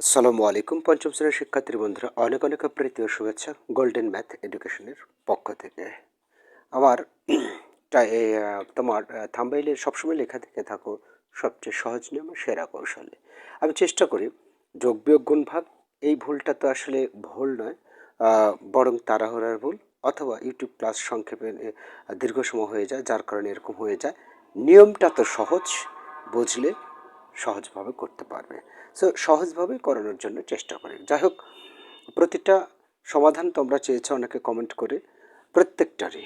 আসসালামু আলাইকুম, পঞ্চম শ্রেণির শিক্ষার্থী বন্ধুরা। অনেক অনেক প্রীতি ও শুভেচ্ছা গোল্ডেন ম্যাথ এডুকেশনের পক্ষ থেকে। আমার তোমার থাম্বাইলে সবসময় লেখা থেকে থাকো সবচেয়ে সহজ নিয়ম, সেরা কৌশলে। আমি চেষ্টা করি, যোগ বিয়োগ গুণ ভাগ, এই ভুলটা তো আসলে ভুল নয় বরং তাড়াহুড়ার ভুল, অথবা ইউটিউব ক্লাস সংক্ষেপে দীর্ঘ সময় হয়ে যায়, যার কারণে এরকম হয়ে যায়। নিয়মটা তো সহজ, বুঝলে সহজভাবে করতে পারবে। সো সহজভাবে করানোর জন্য চেষ্টা করি যাই হোক প্রতিটা সমাধান তোমরা চেয়েছো অনেকে কমেন্ট করে, প্রত্যেকটারই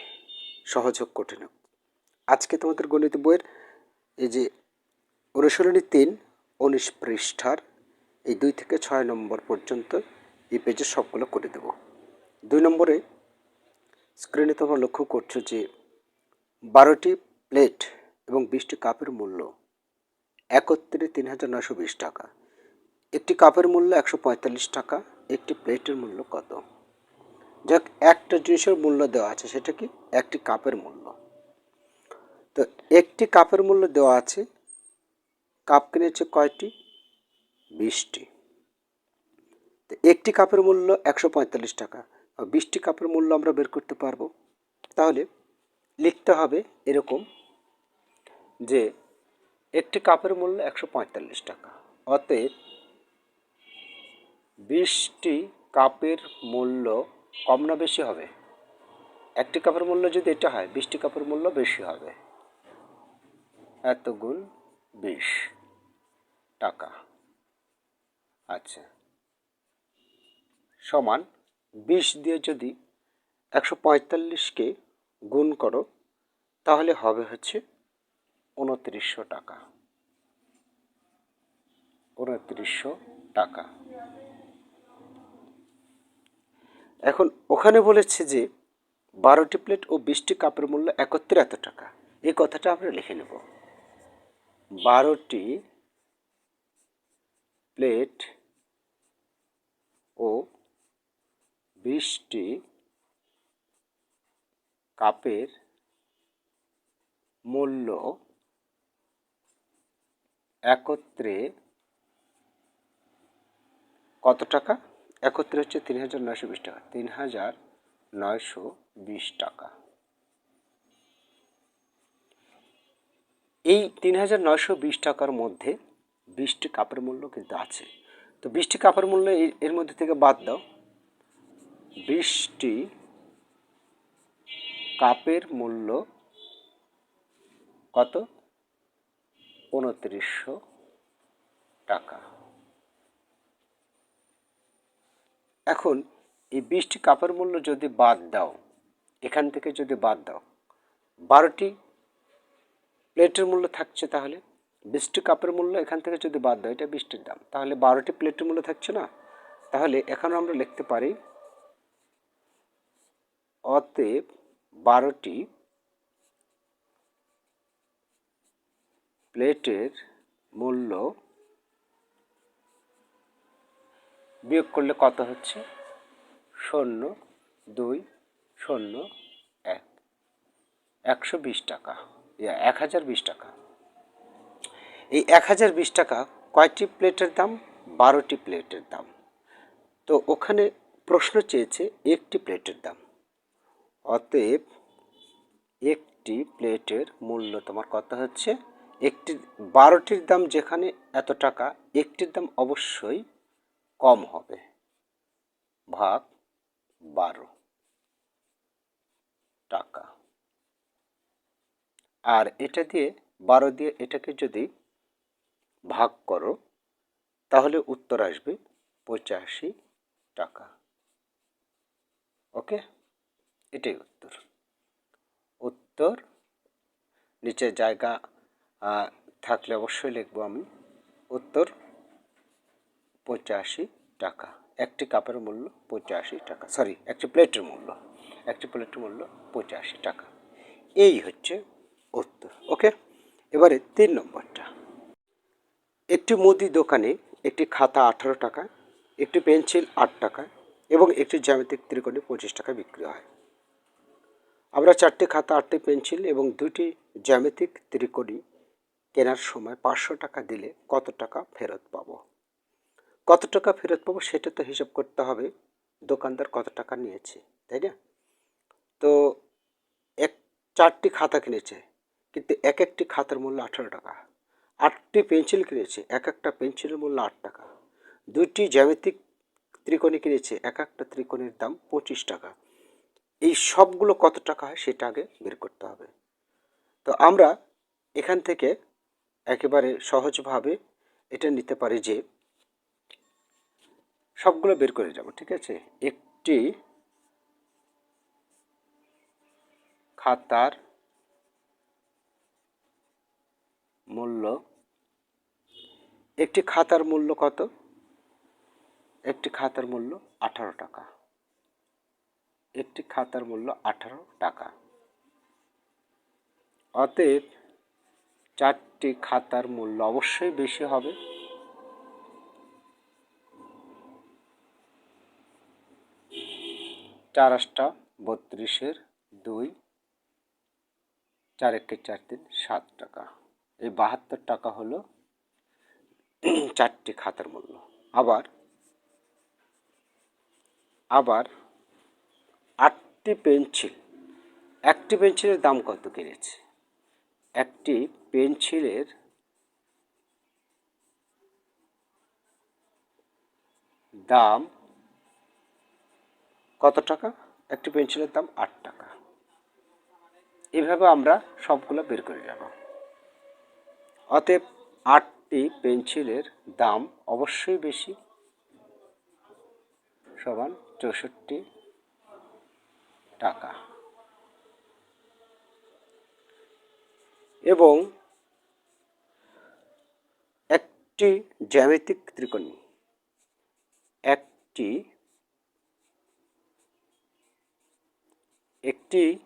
সহজ হোক, কঠিন হোক। আজকে তোমাদের গণিত বইয়ের এই যে অনুশীলনী তিন, উনিশ পৃষ্ঠার এই দুই থেকে ছয় নম্বর পর্যন্ত এই পেজে সবগুলো করে দেব। দুই নম্বরে স্ক্রিনে তোমরা লক্ষ্য করছ যে বারোটি প্লেট এবং বিশটি কাপের মূল্য একত্রে তিন হাজার নশো বিশ টাকা। একটি কাপের মূল্য একশো পঁয়তাল্লিশ টাকা, একটি প্লেটের মূল্য কত? যাক, একটা জিনিসের মূল্য দেওয়া আছে, সেটা কি? একটি কাপের মূল্য। তো একটি কাপের মূল্য দেওয়া আছে, কাপ কিনেছে কয়টি? বিশটি। তো একটি কাপের মূল্য একশো পঁয়তাল্লিশ টাকা। বিশটি কাপের মূল্য আমরা বের করতে পারব। তাহলে লিখতে হবে এরকম যে একটি কাপের মূল্য একশো পঁয়তাল্লিশ টাকা। অতএব বিশটি কাপের মূল্য কম না বেশি হবে? একটি কাপের মূল্য যদি এটা হয়, বিশটি কাপের মূল্য বেশি হবে। এত গুণ বিশ টাকা। আচ্ছা। সমান বিশ দিয়ে যদি একশো পঁয়তাল্লিশকে গুণ করো, তাহলে হবে হচ্ছে উনত্রিশশো টাকা। উনত্রিশশো টাকা। এখন ওখানে বলেছে যে, বারোটি প্লেট ও বিশটি কাপের মূল্য একত্রে এত টাকা। এই কথাটা আমরা লিখে নেব। বারোটি প্লেট ও বিশটি কাপের মূল্য একত্রে কত টাকা? একত্রে হচ্ছে তিন হাজার নয়শো বিশ টাকা। তিন হাজার নয়শো বিশ টাকা। এই তিন হাজার নয়শো বিশ টাকার মধ্যে বিশটি কাপের মূল্য কিন্তু আছে। তো বিশটি কাপের মূল্য এর মধ্যে থেকে বাদ দাও। বিশটি কাপের মূল্য কত? উনত্রিশশো টাকা। এখন এই বিশটি কাপের মূল্য যদি বাদ দাও, এখান থেকে যদি বাদ দাও, বারোটি প্লেটের মূল্য থাকছে তাহলে? বিশটি কাপের মূল্য এখান থেকে যদি বাদ দাও, এটা বিশটির দাম। তাহলে বারোটি প্লেটের মূল্য থাকছে না? তাহলে এখন আমরা লিখতে পারি, অতএব বারোটি প্লেটের মূল্য বিয়োগ করলে কত হচ্ছে? শূন্য, দুই, শূন্য, এক। একশো বিশ টাকা। এক হাজার বিশ টাকা। এই এক হাজার বিশ টাকা কয়টি প্লেটের দাম? বারোটি প্লেটের দাম। তো ওখানে প্রশ্ন চেয়েছে একটি প্লেটের দাম। অতএব একটি প্লেটের মূল্য তোমার কত হচ্ছে? একটি, বারোটির দাম যেখানে এত টাকা, একটির দাম অবশ্যই কম হবে। ভাগ বারো টাকা। আর এটা দিয়ে, বারো দিয়ে এটাকে যদি ভাগ করো, তাহলে উত্তর আসবে পঁচাশি টাকা। ওকে? এটাই উত্তর। উত্তর নিচে জায়গা থাকলে অবশ্যই লিখব আমি। উত্তর, পঁচাশি টাকা। একটি কাপের মূল্য পঁচাশি টাকা। সরি একটি প্লেটের মূল্য। একটি প্লেটের মূল্য পঁচাশি টাকা। এই হচ্ছে উত্তর। ওকে? এবারে তিন নম্বরটা। একটি মুদি দোকানে একটি খাতা আঠারো টাকা, একটি পেন্সিল আট টাকা এবং একটি জ্যামিতিক ত্রিকোণে পঁচিশ টাকা বিক্রি হয়। আমরা চারটি খাতা, আটটি পেন্সিল এবং দুটি জ্যামিতিক ত্রিকোণী কেনার সময় পাঁচশো টাকা দিলে কত টাকা ফেরত পাবো? কত টাকা ফেরত পাবো সেটা তো হিসাব করতে হবে। দোকানদার কত টাকা নিয়েছে, তাই না? তো এক চারটি খাতা কিনেছে, কিন্তু এক একটি খাতার মূল্য আঠারো টাকা। আটটি পেন্সিল কিনেছে, এক একটা পেন্সিলের মূল্য আট টাকা। দুইটি জ্যামিতিক ত্রিকোণী কিনেছে, এক একটা ত্রিকোণের দাম পঁচিশ টাকা। এই সবগুলো কত টাকা হয় সেটা আগে বের করতে হবে। তো আমরা এখান থেকে একেবারে সহজভাবে এটা নিতে পারি যে সবগুলো বের করে যাব ঠিক আছে? একটি খাতার মূল্য, একটি খাতার মূল্য কত? একটি খাতার মূল্য আঠারো টাকা। একটি খাতার মূল্য আঠারো টাকা। অতএব চারটি খাতার মূল্য অবশ্যই বেশি হবে। চার আটটা বত্রিশের দুই, চার একে চার তিন, সাত টাকা। এই বাহাত্তর টাকা হলো চারটি খাতার মূল্য। আবার আবার আটটি পেন্সিল, একটি পেন্সিলের দাম কত কিনেছে একটি পেন্সিলের দাম কত টাকা? একটি পেন্সিলের দাম আট টাকা। এভাবে আমরা সবগুলো বের করে যাব অতএব আটটি পেন্সিলের দাম অবশ্যই বেশি। সমান চৌষট্টি টাকা। এবং একটি জ্যামিতিক ত্রিকোণী, একটি একটি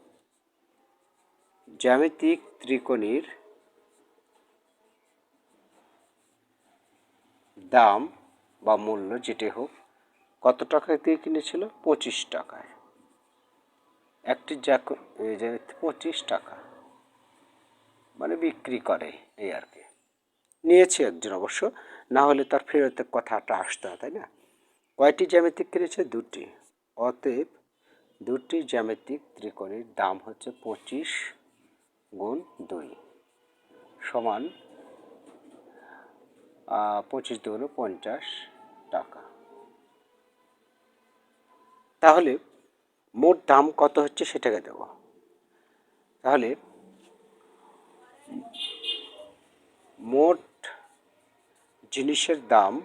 জ্যামিতিক ত্রিকোণীর দাম বা মূল্য যেটি হোক, কত টাকা দিয়ে কিনেছিল? পঁচিশ টাকায়। একটি জ্যামিতি পঁচিশ টাকা। মানে বিক্রি করে, এই আর কি। নিয়েছে একজন অবশ্য, না হলে তার ফেরতের কথাটা আসতে, তাই না? কয়টি জ্যামিতিক কিনেছে দুটি। অতএব দুটি জ্যামিতিক ত্রিকোণের দাম হচ্ছে পঁচিশ গুণ দুই সমান পঁচিশ দুগুণ পঞ্চাশ টাকা। তাহলে মোট দাম কত হচ্ছে সেটাকে দেব। তাহলে মোট জিনিসের দাম,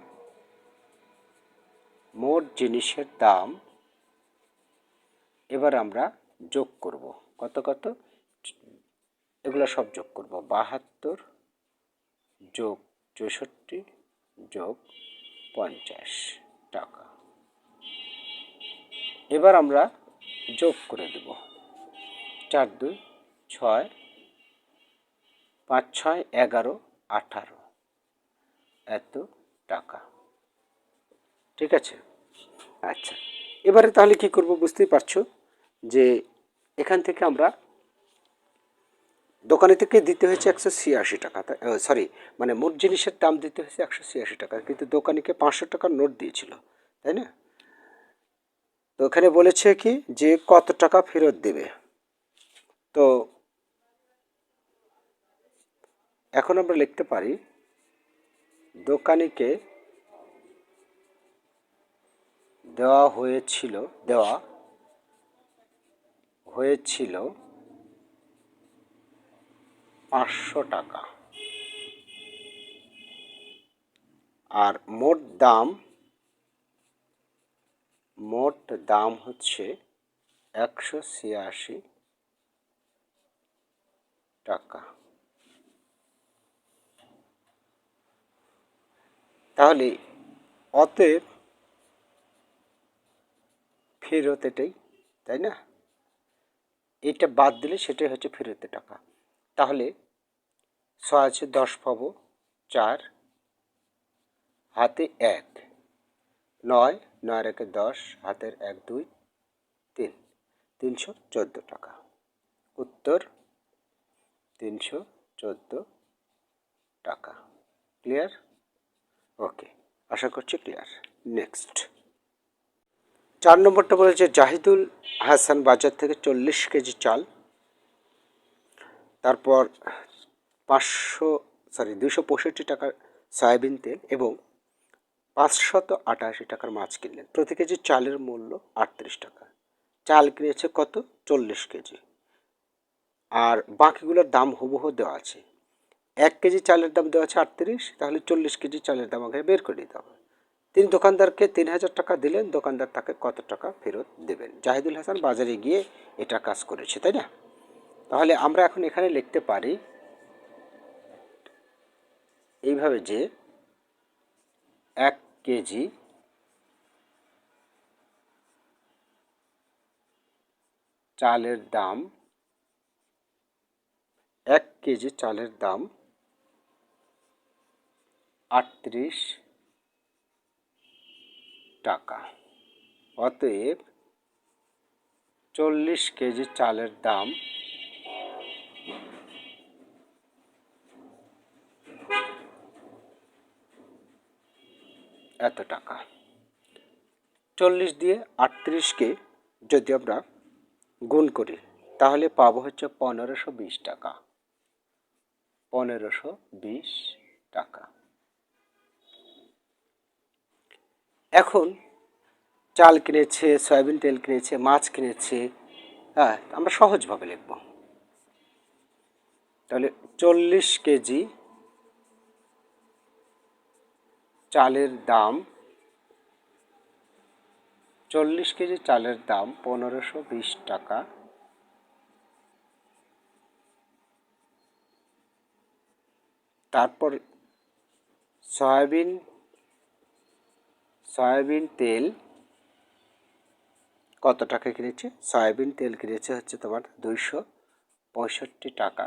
মোট জিনিসের দাম, এবার আমরা যোগ করব। কত কত? এগুলো সব যোগ করব। বাহাত্তর যোগ চৌষট্টি যোগ পঞ্চাশ টাকা। এবার আমরা যোগ করে দেব। চার, দুই, ছয় পাঁচ ছয় এগারো আঠারো। এত টাকা। ঠিক আছে? আচ্ছা। এবারে তাহলে কি করব বুঝতেই পারছ যে এখান থেকে আমরা দোকানে থেকে দিতে হয়েছে একশো ছিয়াশি টাকা। সরি মানে মোট জিনিসের দাম দিতে হয়েছে একশো ছিয়াশি টাকা, কিন্তু দোকানিকে পাঁচশো টাকার নোট দিয়েছিল, তাই না? তো ওখানে বলেছে কি যে কত টাকা ফেরত দেবে। তো এখন আমরা লিখতে পারি, দোকানিকে দেওয়া হয়েছিল দেওয়া হয়েছিল পাঁচশো টাকা। আর মোট দাম মোট দাম হচ্ছে একশো ছিয়াশি টাকা। তাহলে অতএব ফেরত এটাই, তাই না? এটা বাদ দিলে সেটাই হচ্ছে ফেরতে টাকা। তাহলে ছয় আছে, দশ পাবো, চার, হাতে এক, নয় নয় রেখে দশ, হাতের এক, দুই, তিন, তিনশো চোদ্দ টাকা। উত্তর, তিনশো চোদ্দ টাকা। ক্লিয়ার? ওকে আশা করছি ক্লিয়ার নেক্সট চার নম্বরটা বলেছে, জাহিদুল হাসান বাজার থেকে চল্লিশ কেজি চাল, তারপর পাঁচশো সরি দুশো পঁয়ষট্টি টাকার সয়াবিন তেল এবং পাঁচশত আটাশি টাকার মাছ কিনলেন। প্রতি কেজি চালের মূল্য আটত্রিশ টাকা। চাল কিনেছে কত? চল্লিশ কেজি। আর বাকিগুলোর দাম হুবহু দেওয়া আছে। এক কেজি চালের দাম দেওয়া আছে আটত্রিশ, তাহলে চল্লিশ কেজি চালের দাম আগে বের করে দিতে হবে। তিনি দোকানদারকে তিন হাজার টাকা দিলেন, দোকানদার তাকে কত টাকা ফেরত দেবেন? জাহিদুল হাসান বাজারে গিয়ে এটা কাজ করেছে, তাই না? তাহলে আমরা এখন এখানে লিখতে পারি এইভাবে যে এক কেজি চালের দাম, এক কেজি চালের দাম আটত্রিশ টাকা। অতএব চল্লিশ কেজি চালের দাম এত টাকা। চল্লিশ দিয়ে আটত্রিশকে যদি আমরা গুণ করি, তাহলে পাবো হচ্ছে পনেরোশো বিশ টাকা। পনেরোশো বিশ টাকা। এখন চাল কিনেছে, সয়াবিন তেল কিনেছে, মাছ কিনেছে হ্যাঁ আমরা সহজভাবে লিখব। তাহলে চল্লিশ কেজি চালের দাম, চল্লিশ কেজি চালের দাম পনেরোশো বিশ টাকা। তারপর সয়াবিন সয়াবিন তেল কত টাকা কিনেছে? সয়াবিন তেল কিনেছে হচ্ছে তোমার দুইশো পঁয়ষট্টি টাকা।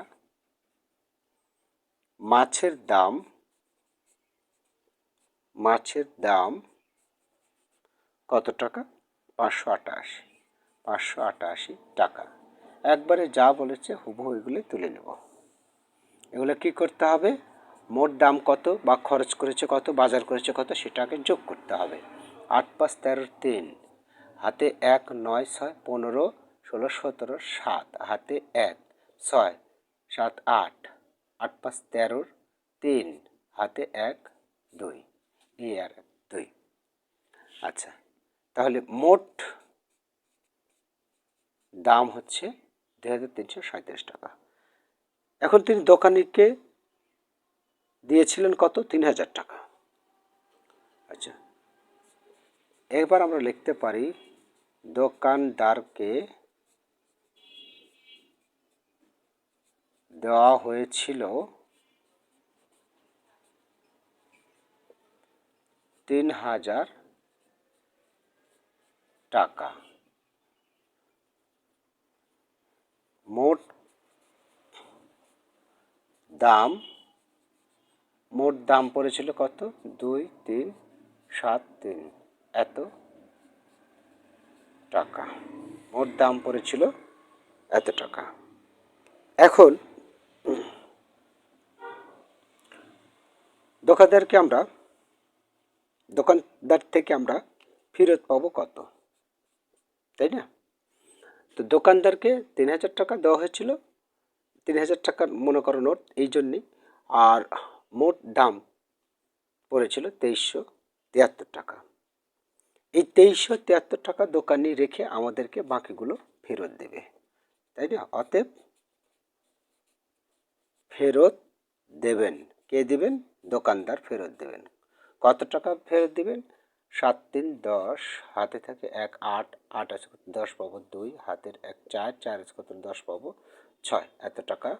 মাছের দাম মাছের দাম কত টাকা? পাঁচশো আটাশি পাঁচশো আটাশি টাকা। একবারে যা বলেছে হুবহু এগুলো তুলে নেব। এগুলো কি করতে হবে? মোট দাম কত বা খরচ করেছে কত, বাজার করেছে কত সেটাকে যোগ করতে হবে। আট পাঁচ তেরো তিন, হাতে এক নয় ছয় পনেরো ষোলো সতেরো সাত, হাতে এক ছয় সাত আট আট পাঁচ তেরোর তিন, হাতে এক দুই এই আর দুই। আচ্ছা তাহলে মোট দাম হচ্ছে দুই হাজার তিনশো সাঁত্রিশ টাকা। এখন তিনি দোকানিকে দিয়েছিলেন কত? তিন হাজার টাকা। আচ্ছা এবার আমরা লিখতে পারি, দোকানদারকে দেওয়া হয়েছিল তিন হাজার টাকা। মোট দাম মোট দাম পড়েছিল কত? দুই, তিন, সাত, তিন। এত টাকা। মোট দাম পড়েছিল এত টাকা। এখন দোকানদারকে আমরা, দোকানদার থেকে আমরা ফেরত পাবো কত? তাই না? তো দোকানদারকে তিন হাজার টাকা দেওয়া হয়েছিল। তিন হাজার টাকার মনে করো নোট, এই জন্যে আর মোট দাম পড়েছিল তেইশশো তিয়াত্তর টাকা। এই তেইশশো তিয়াত্তর টাকা দোকানে রেখে আমাদেরকে বাকিগুলো ফেরত দেবে, তাই না? অতএব ফেরত দেবেন। কে দেবেন? দোকানদার ফেরত দেবেন। কত টাকা ফেরত দেবেন? সাত তিন দশ, হাতে থাকে এক আট আট আছে দশ পাবো দুই, হাতের এক চার চার আছে কত দশ পাবো ছয়। এত টাকা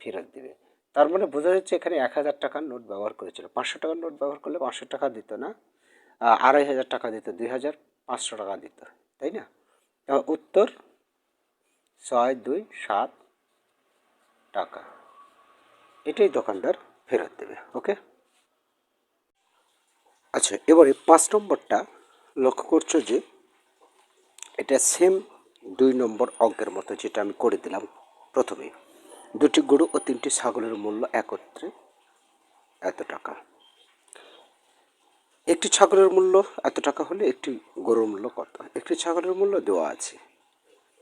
ফেরত দিবে। তার মানে বোঝা যাচ্ছে এখানে এক হাজার টাকার নোট ব্যবহার করেছিল। পাঁচশো টাকার নোট ব্যবহার করলে পাঁচশো টাকা দিত না আড়াই হাজার টাকা দিত, দুই হাজার পাঁচশো টাকা দিত, তাই না? উত্তর, ছয়, দুই, সাত টাকা। এটাই দোকানদার ফেরত দেবে, ওকে? আচ্ছা এবারে পাঁচ নম্বরটা লক্ষ্য করছ যে এটা সেম দুই নম্বর অঙ্কের মতো যেটা আমি করে দিলাম প্রথমে দুটি গরু ও তিনটি ছাগলের মূল্য একত্রে এত টাকা। একটি ছাগলের মূল্য এত টাকা হলে একটি গরুর মূল্য কত? একটি ছাগলের মূল্য দেওয়া আছে।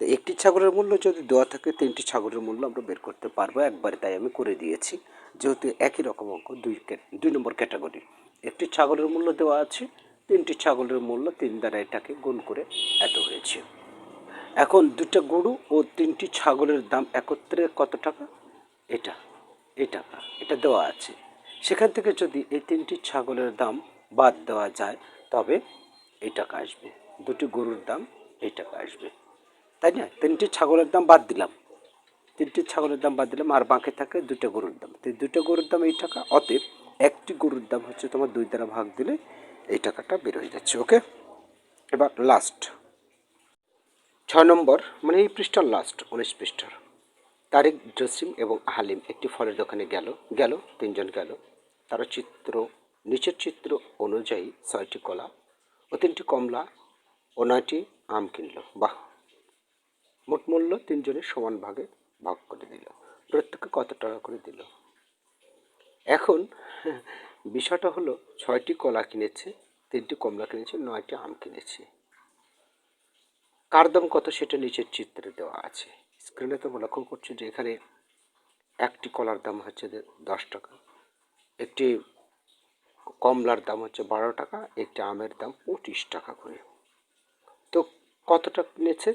তো একটি ছাগলের মূল্য যদি দেওয়া থাকে, তিনটি ছাগলের মূল্য আমরা বের করতে পারব। একবারে তাই আমি করে দিয়েছি। যেহেতু একই রকম অঙ্ক, দুই দুই নম্বর ক্যাটাগরি। একটি ছাগলের মূল্য দেওয়া আছে, তিনটি ছাগলের মূল্য তিন দ্বারা এটাকে গুণ করে এত হয়েছে। এখন দুটো গরু ও তিনটি ছাগলের দাম একত্রে কত টাকা? এটা, এই টাকা, এটা দেওয়া আছে। সেখান থেকে যদি এই তিনটি ছাগলের দাম বাদ দেওয়া যায়, তবে এই টাকা আসবে। দুটি গরুর দাম এই টাকা আসবে। তাই না? তিনটি ছাগলের দাম বাদ দিলাম। তিনটি ছাগলের দাম বাদ দিলাম, আর বাকি থাকে দুটো গরুর দাম। তো দুটো গরুর দাম এই টাকা, অতএব একটি গরুর দাম হচ্ছে তোমার দুই দ্বারা ভাগ দিলে এই টাকাটা বের হয়ে যাচ্ছে, ওকে? এবার লাস্ট ছয় নম্বর মানে এই পৃষ্ঠার লাস্ট উনিশ পৃষ্ঠার। তারিক জসিম এবং হালিম একটি ফলের দোকানে গেল গেল, তিনজন গেল। তারা চিত্র, নিচের চিত্র অনুযায়ী ছয়টি কলা ও তিনটি কমলা ও নয়টি আম কিনল। বাহ! মোট মূল্য তিনজনের সমান ভাগে ভাগ করে দিল। প্রত্যেকে কত টাকা করে দিল? এখন বিষয়টা হলো, ছয়টি কলা কিনেছে, তিনটি কমলা কিনেছে, নয়টি আম কিনেছে। কার দাম কত সেটা নিচের চিত্রে দেওয়া আছে। স্ক্রিনে তো লক্ষ্য করছ যে এখানে একটি কলার দাম হচ্ছে দশ টাকা। একটি কমলার দাম হচ্ছে বারো টাকা, একটি আমের দাম পঁচিশ টাকা করে। তো কতটা কিনেছে?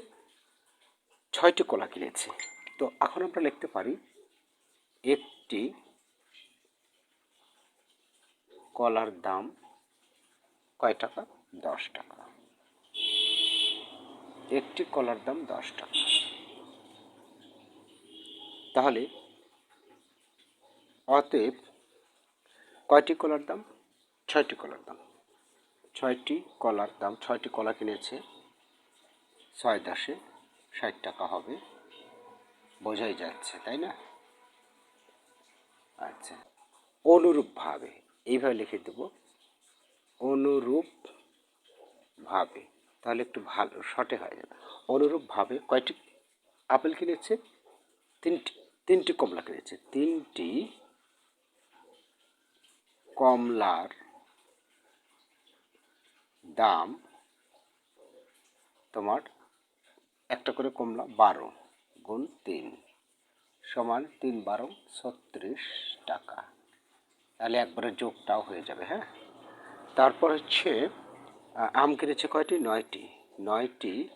ছয়টি কলা কিনেছে। তো এখন আমরা লিখতে পারি একটি কলার দাম কয় টাকা? দশ টাকা। একটি কলার দাম দশ টাকা। তাহলে, অতএব কয়টি কলার দাম? ছয়টি কলার দাম। ছয়টি কলার দাম, ছয়টি কলা কিনেছে, ছয় দশে ষাট টাকা হবে। বোঝাই যাচ্ছে, তাই না? আচ্ছা অনুরূপভাবে, এইভাবে লিখে দেব। অনুরূপভাবে। তাহলে একটু ভালো শর্টে হয়ে। যাবে অনুরূপভাবে কয়টি আপেল কিনেছে? তিনটি তিনটি কমলা কিনেছে। তিনটি কমলার দাম তোমার একটা করে কমলা বারো গুণ তিন সমান তিন বারো ছত্রিশ টাকা। তাহলে একবারে যোগটাও হয়ে যাবে হ্যাঁ? তারপর হচ্ছে আম কিনেছে কয়টি? নয়টি। নয়টি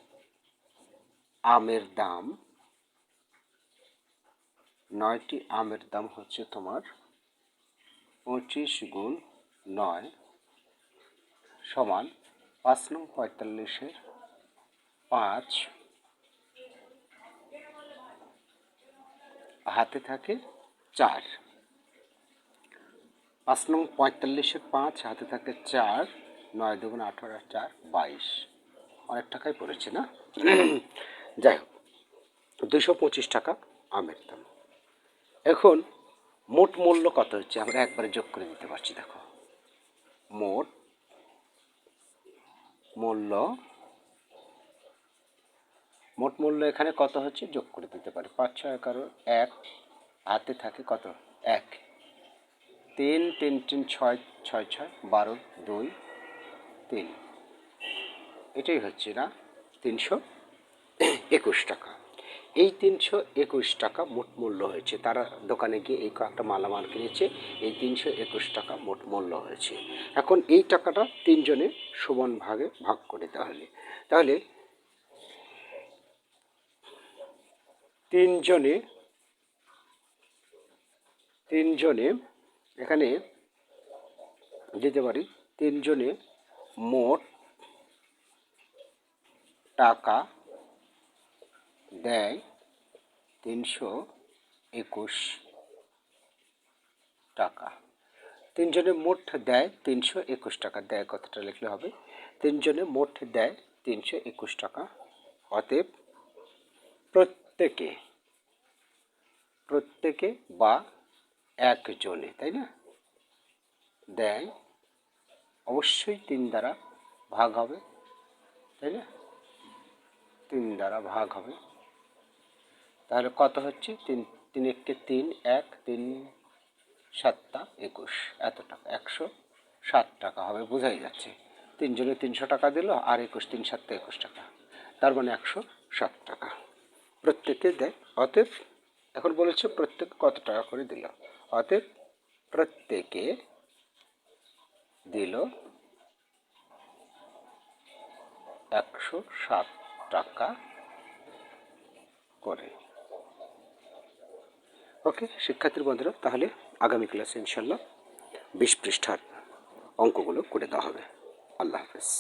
আমের দাম। নয়টি আমের দাম হচ্ছে তোমার পঁচিশ গুণ নয় সমান পাঁচ নং পঁয়তাল্লিশের পাঁচ। হাতে থাকে চার। পাঁচ নং পঁয়তাল্লিশের পাঁচ, হাতে থাকে চার। নয় দুগুণ আঠারো চার বাইশ। অনেক টাকাই পড়েছে, না? যাই হোক দুশো পঁচিশ টাকা আমের দাম। এখন মোট মূল্য কত হচ্ছে? আমরা একবারে যোগ করে দিতে পারছি, দেখো। মোট মূল্য মোট মূল্য এখানে কত হচ্ছে? যোগ করে দিতে পারি। পাঁচ, ছয়, এগারো, এক, হাতে থাকে কত? এক। তিন তিন তিন, ছয় ছয় ছয়, বারো, দুই তিন। এটাই হচ্ছে না, তিনশো একুশ টাকা। এই তিনশো একুশ টাকা মোট মূল্য হয়েছে। তারা দোকানে গিয়ে এই কয়েকটা মালামাল কিনেছে, এই তিনশো একুশ টাকা মোট মূল্য হয়েছে। এখন এই টাকাটা তিনজনে সমান ভাগে ভাগ করে তাহলে তাহলে তিনজনে তিনজনে এখানে যেতে পারি, তিনজনে মোট টাকা দেয় তিনশো একুশ টাকা। তিনজনে মোট দেয় তিনশো একুশ টাকা। দেয় কথাটা লিখলে হবে। তিনজনে মোট দেয় তিনশো একুশ টাকা। অতএব প্রত্যেকে প্রত্যেকে বা একজনে, তাই না? দেয় অবশ্যই তিন দ্বারা ভাগ হবে, তাই না? তিন দ্বারা ভাগ হবে। তাহলে কত হচ্ছে? তিন তিন এককে তিন, এক, তিন সাতটা একুশ। এত টাকা, একশো সাত টাকা হবে, বোঝাই যাচ্ছে। তিনজনে তিনশো টাকা দিল, আর একুশ, তিন সাতটা একুশ টাকা। তার মানে একশো সাত টাকা। প্রত্যেকে দেয় অতএব এখন বলেছে প্রত্যেকে কত টাকা করে দিল? অতএব প্রত্যেকে দিল একশো সাত টাকা করে। ওকে শিক্ষার্থীর বন্ধুরা, তাহলে আগামী ক্লাসে ইনশাল্লাহ বিশ পৃষ্ঠার অঙ্কগুলো করে দেওয়া হবে। আল্লাহ হাফেজ।